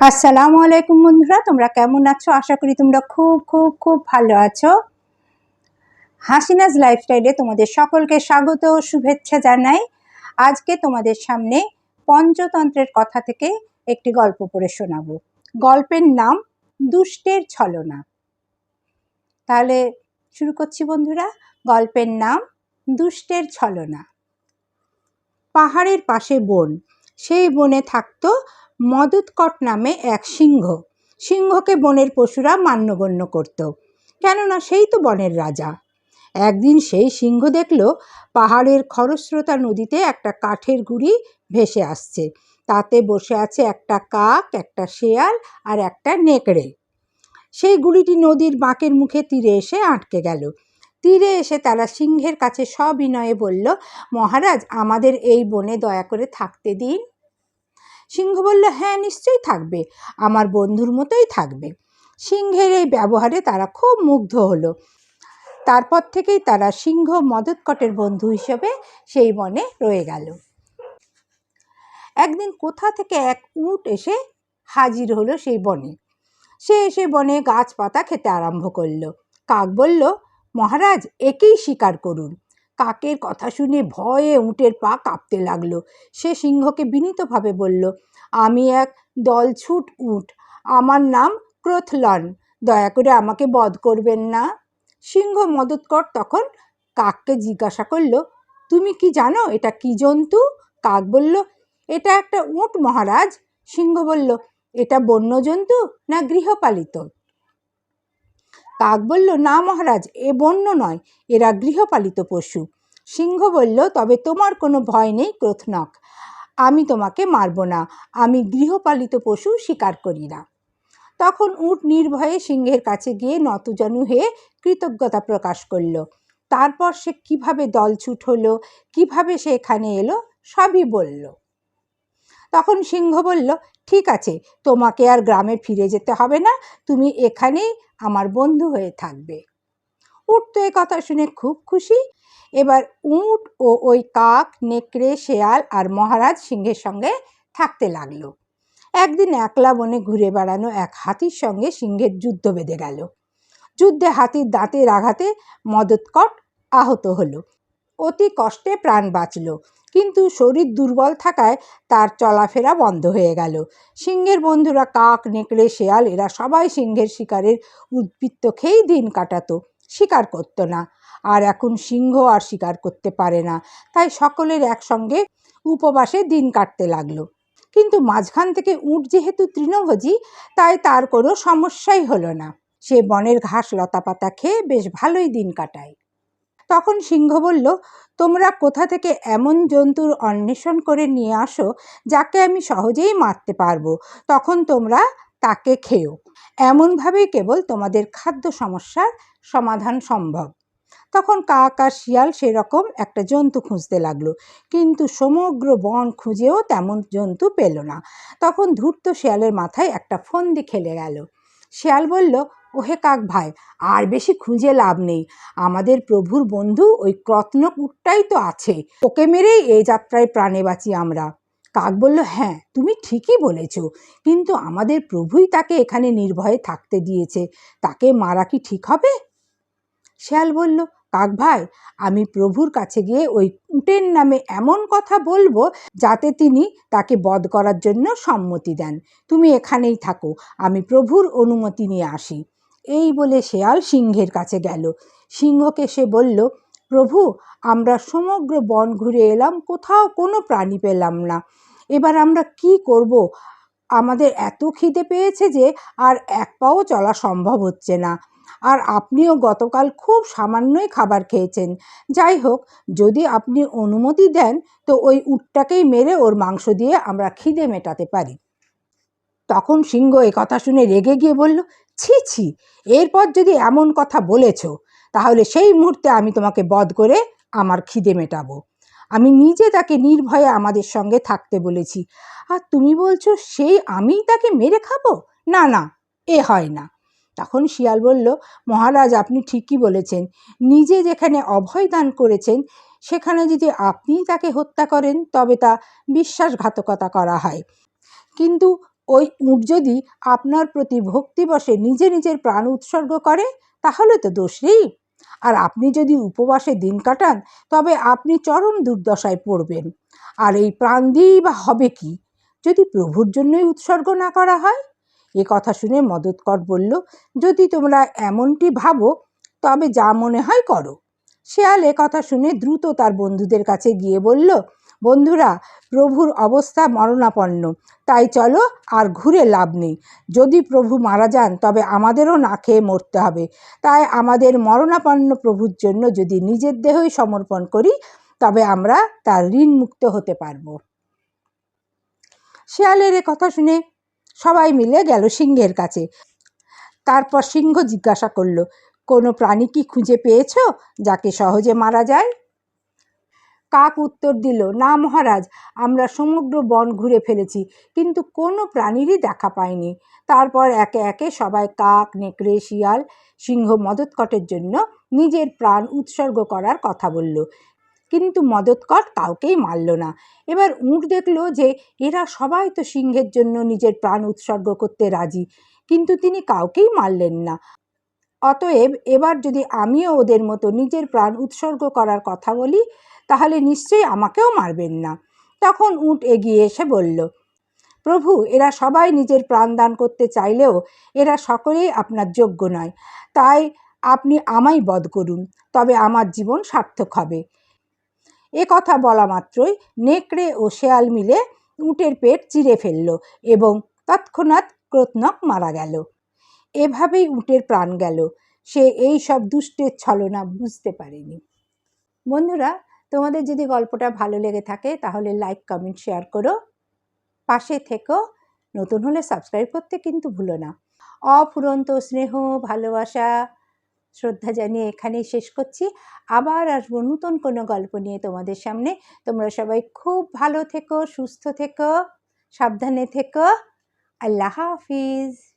আসসালামু আলাইকুম বন্ধুরা, তোমরা কেমন আছো? আশা করি তোমরা খুব খুব খুব ভালো আছো। হাসিনাজ লাইফস্টাইলে তোমাদের সকলকে স্বাগত ও শুভেচ্ছা জানাই। আজকে তোমাদের সামনে পঞ্চতন্ত্রের কথা থেকে একটি গল্প পড়ে শোনাবো। গল্পের নাম দুষ্টের ছলনা। তাহলে শুরু করছি বন্ধুরা। গল্পের নাম দুষ্টের ছলনা। পাহাড়ের পাশে বন। সেই বনে থাকতো মদতকট নামে এক সিংহ। সিংহকে বনের পশুরা মান্যগণ্য করত। কেননা সেই তো বনের রাজা। একদিন সেই সিংহ দেখল পাহাড়ের খরস্রোতা নদীতে একটা কাঠের গুড়ি ভেসে আসছে। তাতে বসে আছে একটা কাক, একটা শেয়াল আর একটা নেকড়ে। সেই গুড়িটি নদীর বাঁকের মুখে তীরে এসে আটকে গেল। তীরে এসে তারা সিংহের কাছে সবিনয়ে বলল, মহারাজ, আমাদের এই বনে দয়া করে থাকতে দিন। সিংহ বলল হ্যাঁ নিশ্চয়ই থাকবে। আমার বন্ধুর মতোই থাকবে। সিংহের এই ব্যবহারে তারা খুব মুগ্ধ হলো। তারপর থেকেই তারা সিংহ মদতকটের বন্ধু হিসেবে সেই বনে রয়ে গেল। একদিন কোথা থেকে এক উট এসে হাজির হলো সেই বনে। সে এসে বনে গাছপাতা খেতে আরম্ভ করল। কাক বলল, মহারাজ, একেই শিকার করুন। কাকের কথা শুনে ভয়ে উটের পা কাঁপতে লাগল। সে সিংহকে বিনীতভাবে বলল, আমি এক দলছুট উট। আমার নাম ক্রোথলন। দয়া করে আমাকে বধ করবেন না? সিংহ মদতকর তখন কাককে জিজ্ঞাসা করল, তুমি কি জানো এটা কি জন্তু? কাক বলল, এটা একটা উট মহারাজ। সিংহ বলল, এটা বন্য জন্তু না গৃহপালিত? কাক বলল, না মহারাজ, এ বন্য নয়, এরা গৃহপালিত পশু। সিংহ বলল, তবে তোমার কোনো ভয় নেই ক্রোথনক আমি তোমাকে মারব না, আমি গৃহপালিত পশু, শিকার করি না। তখন উট নির্ভয়ে সিংহের কাছে গিয়ে নতজানু হয়ে কৃতজ্ঞতা প্রকাশ করল। তারপর সে কীভাবে দলছুট হলো, কীভাবে সে এখানে এলো, সবই বলল। তখন সিংহ বলল, ঠিক আছে, তোমাকে আর গ্রামে ফিরে যেতে হবে না, তুমি এখানেই আমার বন্ধু হয়ে থাকবে। উট তো এ কথা শুনে খুব খুশি। এবার উট ও ওই কাক, নেকড়ে, শেয়াল আর মহারাজ সিংহের সঙ্গে থাকতে লাগল। একদিন একলা বনে ঘুরে বেড়ানো এক হাতির সঙ্গে সিংহের যুদ্ধ বেঁধে গেল। যুদ্ধে হাতির দাঁতের আঘাতে মদতকট আহত হলো। অতি কষ্টে প্রাণ বাঁচল। কিন্তু শরীর দুর্বল থাকায় তার চলাফেরা বন্ধ হয়ে গেল। সিংহের বন্ধুরা কাক, নেকড়ে, শেয়াল, এরা সবাই সিংহের শিকারের উদ্বৃত্ত খেয়েই দিন কাটাতো। শিকার করতো না। আর এখন সিংহ আর শিকার করতে পারে না। তাই সকলের একসঙ্গে উপবাসে দিন কাটতে লাগল। কিন্তু মাঝখান থেকে উট যেহেতু তৃণভোজী, তাই তার কোনো সমস্যাই হলো না। সে বনের ঘাস, লতাপাতা খেয়ে বেশ ভালোই দিন কাটায়। তখন সিংহ বলল, তোমরা কোথা থেকে এমন জন্তুর অন্বেষণ করে নিয়ে আসো যাকে আমি সহজেই মারতে পারব? তখন তোমরা তাকে খেও। এমনভাবেই কেবল তোমাদের খাদ্য সমস্যার সমাধান সম্ভব। তখন কাক আর শিয়াল সেরকম একটা জন্তু খুঁজতে লাগল, কিন্তু সমগ্র বন খুঁজেও তেমন জন্তু পেল না। তখন ধূর্ত শিয়ালের মাথায় একটা ফন্দি খেলে গেল। শিয়াল বলল ওহে কাক ভাই, আর বেশি খুঁজে লাভ নেই। আমাদের প্রভুর বন্ধু ওই ক্রত্নকুটটাই তো আছে। ওকে মেরেই এই যাত্রায় প্রাণে বাঁচি আমরা। কাক বলল হ্যাঁ তুমি ঠিকই বলেছ। কিন্তু আমাদের প্রভুই তাকে এখানে নির্ভয়ে থাকতে দিয়েছে। তাকে মারা কি ঠিক হবে? শিয়াল বলল, কাক ভাই, আমি প্রভুর কাছে গিয়ে ওই উটের নামে এমন কথা বলব যাতে তিনি তাকে বধ করার জন্য সম্মতি দেন। তুমি এখানেই থাকো। আমি প্রভুর অনুমতি নিয়ে আসি। এই বলে শেয়াল সিংহের কাছে গেল। সিংহকে সে বলল, প্রভু, আমরা সমগ্র বন ঘুরে এলাম, কোথাও কোনো প্রাণী পেলাম না। এবার আমরা কি করব? আমাদের এত খিদে পেয়েছে যে আর এক পাও চলা সম্ভব হচ্ছে না। আর আপনিও গতকাল খুব সামান্যই খাবার খেয়েছেন। যাই হোক, যদি আপনি অনুমতি দেন, তো ওই উটটাকেই মেরে ওর মাংস দিয়ে আমরা খিদে মেটাতে পারি। তখন সিংহ এ কথা শুনে রেগে গিয়ে বলল ছি ছি, এরপর যদি এমন কথা বলেছ, তাহলে সেই মুহূর্তে আমি তোমাকে বধ করে আমার খিদে মেটাবো। আমি নিজে তাকে নির্ভয়ে আমাদের সঙ্গে থাকতে বলেছি। আর তুমি বলছো, সেই আমিই তাকে মেরে খাব? না না, এ হয় না। তখন শিয়াল বলল, মহারাজ, আপনি ঠিকই বলেছেন। নিজে যেখানে অভয় দান করেছেন, সেখানে যদি আপনিই তাকে হত্যা করেন, তবে তা বিশ্বাসঘাতকতা করা হয়। কিন্তু ওই উট যদি আপনার প্রতি ভক্তিবশে নিজে নিজের প্রাণ উৎসর্গ করে, তাহলে তো দোষ নেই। আর আপনি যদি উপবাসে দিন কাটান, তবে আপনি চরম দুর্দশায় পড়বেন। আর এই প্রাণ দিয়েই বা হবে কি? যদি প্রভুর জন্যই উৎসর্গ না করা হয়? এ কথা শুনে মদতকর বলল, যদি তোমরা এমনটি ভাবো, তবে যা মনে হয় করো। শেয়াল কথা শুনে দ্রুত তার বন্ধুদের কাছে গিয়ে বলল বন্ধুরা, প্রভুর অবস্থা মরণাপন্ন। তাই চলো আর ঘুরে লাভ নেই। যদি প্রভু মারা যান, তবে আমাদেরও না খেয়ে মরতে হবে। তাই আমাদের মরণাপন্ন প্রভুর জন্য যদি নিজের দেহই সমর্পণ করি, তবে আমরা তার ঋণ মুক্ত হতে পারব। শেয়ালের কথা শুনে সবাই মিলে গেল সিংহের কাছে। তারপর সিংহ জিজ্ঞাসা করল, কোনো প্রাণী কি খুঁজে পেয়েছ যাকে সহজে মারা যায়? কাক উত্তর দিল, না মহারাজ, আমরা সমগ্র বন ঘুরে ফেলেছি, কিন্তু কোনো প্রাণীরই দেখা পাইনি। তারপর একে একে সবাই কাক, নেকড়ে, শিয়াল, সিংহ মদতকটের জন্য নিজের প্রাণ উৎসর্গ করার কথা বলল। কিন্তু মদতকট কাউকেই মারল না। এবার উঁট দেখল যে এরা সবাই তো সিংহের জন্য নিজের প্রাণ উৎসর্গ করতে রাজি, কিন্তু তিনি কাউকেই মারলেন না। অতএব এবার যদি আমিও ওদের মতো নিজের প্রাণ উৎসর্গ করার কথা বলি, তাহলে নিশ্চয়ই আমাকেও মারবেন না। তখন উট এগিয়ে এসে বলল, প্রভু, এরা সবাই নিজের প্রাণ দান করতে চাইলেও এরা সকলেই আপনার যোগ্য নয়। তাই আপনি আমায় বধ করুন, তবে আমার জীবন সার্থক হবে এ কথা বলা মাত্রই নেকড়ে ও শেয়াল মিলে উটের পেট চিরে ফেলল এবং তৎক্ষণাৎ ক্রোতনক মারা গেল। এভাবেই উটের প্রাণ গেল। সে এই সব দুষ্টের ছলনা বুঝতে পারেনি। বন্ধুরা, তোমাদের যদি গল্পটা ভালো লেগে থাকে, তাহলে লাইক কমেন্ট শেয়ার করো। পাশে থেকো। নতুন হলে সাবস্ক্রাইব করতে কিন্তু ভুলো না। অফুরন্ত স্নেহ, ভালোবাসা, শ্রদ্ধা জানিয়ে এখানেই শেষ করছি। আবার আসব নতুন কোনো গল্প নিয়ে তোমাদের সামনে। তোমরা সবাই খুব ভালো থেকো, সুস্থ থেকো, সাবধানে থেকো। আল্লাহ হাফিজ।